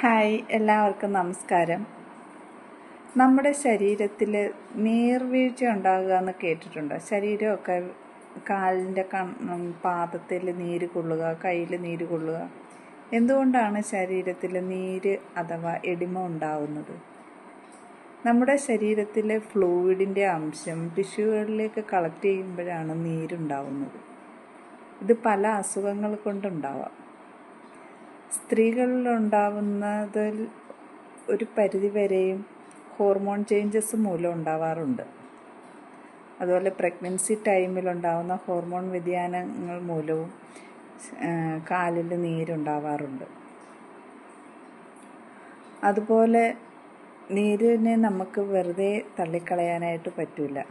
Hi എല്ലാവർക്കും നമസ്കാരം. നമ്മുടെ ശരീരത്തിൽ നീർവീഴ്ച ഉണ്ടാകുക എന്ന് കേട്ടിട്ടുണ്ടോ? ശരീരമൊക്കെ കാലിന്റെ കൺ പാദത്തിൽ നീര് കൊള്ളുക കയ്യിൽ നീര് കൊള്ളുക. എന്തുകൊണ്ടാണ് ശരീരത്തിൽ നീര് അഥവാ എടിമ ഉണ്ടാവുന്നത്? നമ്മുടെ ശരീരത്തിലെ ഫ്ലൂയിഡിന്റെ അംശം ടിഷ്യൂകളിലേക്ക് കളക്ട് ചെയ്യുമ്പോഴാണ് നീരുണ്ടാവുന്നത് ഇത് പല അസുഖങ്ങൾ കൊണ്ടുണ്ടാവാം. സ്ത്രീകളിലുണ്ടാവുന്നതിൽ ഒരു പരിധിവരെയും ഹോർമോൺ ചേഞ്ചസ് മൂലം ഉണ്ടാവാറുണ്ട്. അതുപോലെ പ്രഗ്നൻസി ടൈമിലുണ്ടാവുന്ന ഹോർമോൺ വ്യതിയാനങ്ങൾ മൂലവും കാലിൽ നീരുണ്ടാവാറുണ്ട്. അതുപോലെ നീരിനെ നമുക്ക് വെറുതെ തള്ളിക്കളയാനായിട്ട് പറ്റില്ല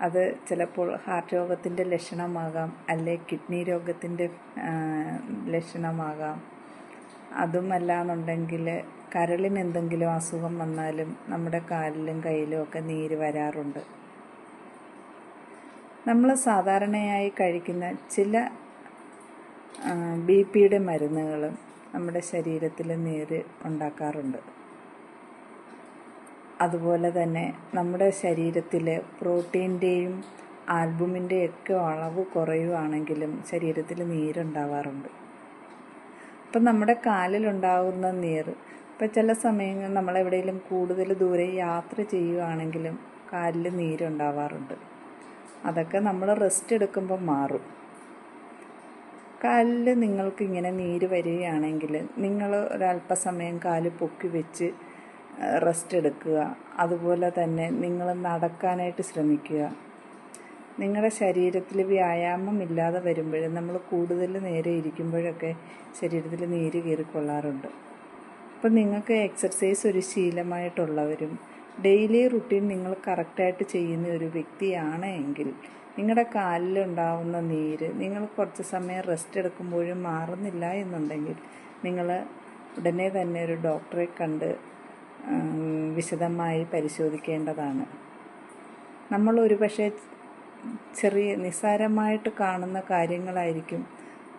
അത് ചിലപ്പോൾ ഹാർട്ട് രോഗത്തിന്റെ ലക്ഷണമാകാം അല്ലെ കിഡ്നി രോഗത്തിന്റെ ലക്ഷണമാകാം. അതുമല്ല എന്നുണ്ടെങ്കിൽ കരളിന് എന്തെങ്കിലും അസുഖം വന്നാലും നമ്മുടെ കാലിലും കയ്യിലും ഒക്കെ നീര് വരാറുണ്ട്. നമ്മൾ സാധാരണയായി കഴിക്കുന്ന ചില ബി പിയുടെ മരുന്നുകളും നമ്മുടെ ശരീരത്തിൽ നീര് ഉണ്ടാക്കാറുണ്ട്. അതുപോലെ തന്നെ നമ്മുടെ ശരീരത്തിൽ പ്രോട്ടീന്റെയും ആൽബുമിന്റെയൊക്കെ അളവ് കുറയുവാണെങ്കിലും ശരീരത്തിൽ നീരുണ്ടാവാറുണ്ട്. ഇപ്പം നമ്മുടെ കാലിലുണ്ടാകുന്ന നീര് ഇപ്പം ചില സമയങ്ങൾ നമ്മളെവിടെയെങ്കിലും കൂടുതൽ ദൂരെ യാത്ര ചെയ്യുവാണെങ്കിലും കാലിൽ നീരുണ്ടാവാറുണ്ട്. അതൊക്കെ നമ്മൾ റെസ്റ്റ് എടുക്കുമ്പോൾ മാറും. കാലിൽ നിങ്ങൾക്ക് ഇങ്ങനെ നീര് വരികയാണെങ്കിൽ നിങ്ങൾ ഒരല്പസമയം കാൽ പൊക്കി വെച്ച് റെസ്റ്റ് എടുക്കുക. അതുപോലെ തന്നെ നിങ്ങൾ നടക്കാനായിട്ട് ശ്രമിക്കുക. നിങ്ങളുടെ ശരീരത്തിൽ വ്യായാമം ഇല്ലാതെ വരുമ്പോഴും നമ്മൾ കൂടുതൽ നേരെ ഇരിക്കുമ്പോഴൊക്കെ ശരീരത്തിൽ നീര് കയറിക്കൊള്ളാറുണ്ട് അപ്പം നിങ്ങൾക്ക് എക്സർസൈസ് ഒരു ശീലമായിട്ടുള്ളവരും ഡെയിലി റുട്ടീൻ നിങ്ങൾ കറക്റ്റായിട്ട് ചെയ്യുന്ന ഒരു വ്യക്തിയാണ് എങ്കിൽ നിങ്ങളുടെ കാലിലുണ്ടാവുന്ന നീര് നിങ്ങൾ കുറച്ച് സമയം റെസ്റ്റ് എടുക്കുമ്പോഴും മാറുന്നില്ല എന്നുണ്ടെങ്കിൽ നിങ്ങൾ ഉടനെ തന്നെ ഒരു ഡോക്ടറെ കണ്ട് വിശദമായി പരിശോധിക്കേണ്ടതാണ്. നമ്മൾ ഒരുപക്ഷെ ചെറിയ നിസ്സാരമായിട്ട് കാണുന്ന കാര്യങ്ങളായിരിക്കും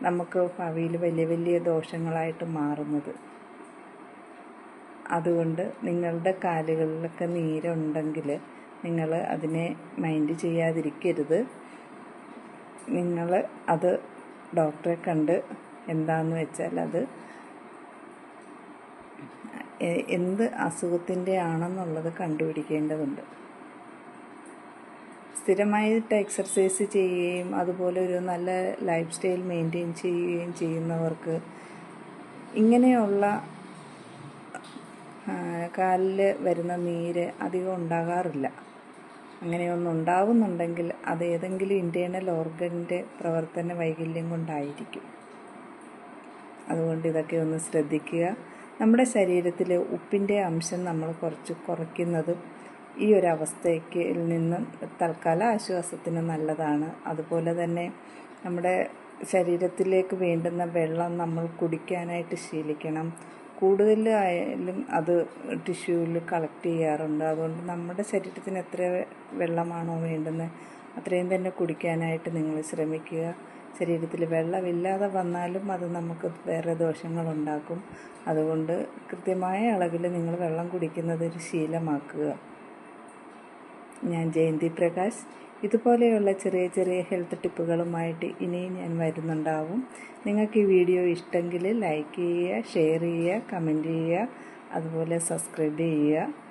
നമുക്ക് ഭാവിയിൽ വലിയ വലിയ ദോഷങ്ങളായിട്ട് മാറുന്നത്. അതുകൊണ്ട് നിങ്ങളുടെ കാലുകളിലൊക്കെ നീരുണ്ടെങ്കിൽ നിങ്ങൾ അതിനെ മൈൻഡ് ചെയ്യാതിരിക്കരുത്. നിങ്ങൾ അത് ഡോക്ടറെ കണ്ട് എന്താണെന്ന് വെച്ചാൽ അത് എന്ത് അസുഖത്തിന്റെ ആണെന്നുള്ളത് കണ്ടുപിടിക്കേണ്ടതുണ്ട്. സ്ഥിരമായിട്ട് എക്സർസൈസ് ചെയ്യുകയും അതുപോലെ ഒരു നല്ല ലൈഫ് സ്റ്റൈൽ മെയിന്റെയിൻ ചെയ്യുകയും ചെയ്യുന്നവർക്ക് ഇങ്ങനെയുള്ള കാലിൽ വരുന്ന നീര് അധികം ഉണ്ടാകാറില്ല. അങ്ങനെയൊന്നും ഉണ്ടാവുന്നുണ്ടെങ്കിൽ അത് ഏതെങ്കിലും ഇന്റേർണൽ ഓർഗനിന്റെ പ്രവർത്തന വൈകല്യം കൊണ്ടായിരിക്കും. അതുകൊണ്ട് ഇതൊക്കെ ഒന്ന് ശ്രദ്ധിക്കുക. നമ്മുടെ ശരീരത്തിൽ ഉപ്പിന്റെ അംശം നമ്മൾ കുറച്ച് കുറയ്ക്കുന്നതും ഈ ഒരു അവസ്ഥയ്ക്ക് നിന്ന് തൽക്കാല ആശ്വാസത്തിന് നല്ലതാണ്. അതുപോലെ തന്നെ നമ്മുടെ ശരീരത്തിലേക്ക് വേണ്ടുന്ന വെള്ളം നമ്മൾ കുടിക്കാനായിട്ട് ശീലിക്കണം. കൂടുതലായാലും അത് ടിഷ്യൂവിൽ കളക്ട് ചെയ്യാറുണ്ട്. അതുകൊണ്ട് നമ്മുടെ ശരീരത്തിന് എത്ര വെള്ളമാണോ വേണ്ടുന്നത് അത്രയും തന്നെ കുടിക്കാനായിട്ട് നിങ്ങൾ ശ്രമിക്കുക. ശരീരത്തിൽ വെള്ളമില്ലാതെ വന്നാലും അത് നമുക്ക് വേറെ ദോഷങ്ങളുണ്ടാക്കും. അതുകൊണ്ട് കൃത്യമായ അളവിൽ നിങ്ങൾ വെള്ളം കുടിക്കുന്നത് ഒരു ശീലമാക്കുക. ഞാൻ ജയന്തി പ്രകാശ്. ഇതുപോലെയുള്ള ചെറിയ ചെറിയ ഹെൽത്ത് ടിപ്പുകളുമായിട്ട് ഇനിയും ഞാൻ വരുന്നുണ്ടാവും. നിങ്ങൾക്ക് ഈ വീഡിയോ ഇഷ്ടമെങ്കിൽ ലൈക്ക് ചെയ്യുക ഷെയർ ചെയ്യുക കമന്റ് ചെയ്യുക അതുപോലെ സബ്സ്ക്രൈബ് ചെയ്യുക.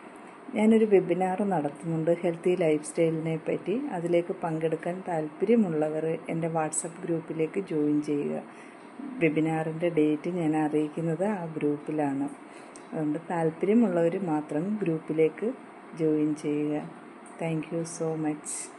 ഞാനൊരു വെബിനാർ നടത്തുന്നുണ്ട് ഹെൽത്തി ലൈഫ് സ്റ്റൈലിനെ പറ്റി. അതിലേക്ക് പങ്കെടുക്കാൻ താല്പര്യമുള്ളവർ എന്റെ വാട്സപ്പ് ഗ്രൂപ്പിലേക്ക് ജോയിൻ ചെയ്യുക. വെബിനാറിന്റെ ഡേറ്റ് ഞാൻ അറിയിക്കുന്നത് ആ ഗ്രൂപ്പിലാണ്. അതുകൊണ്ട് താല്പര്യമുള്ളവർ മാത്രം ഗ്രൂപ്പിലേക്ക് ജോയിൻ ചെയ്യുക. Thank so much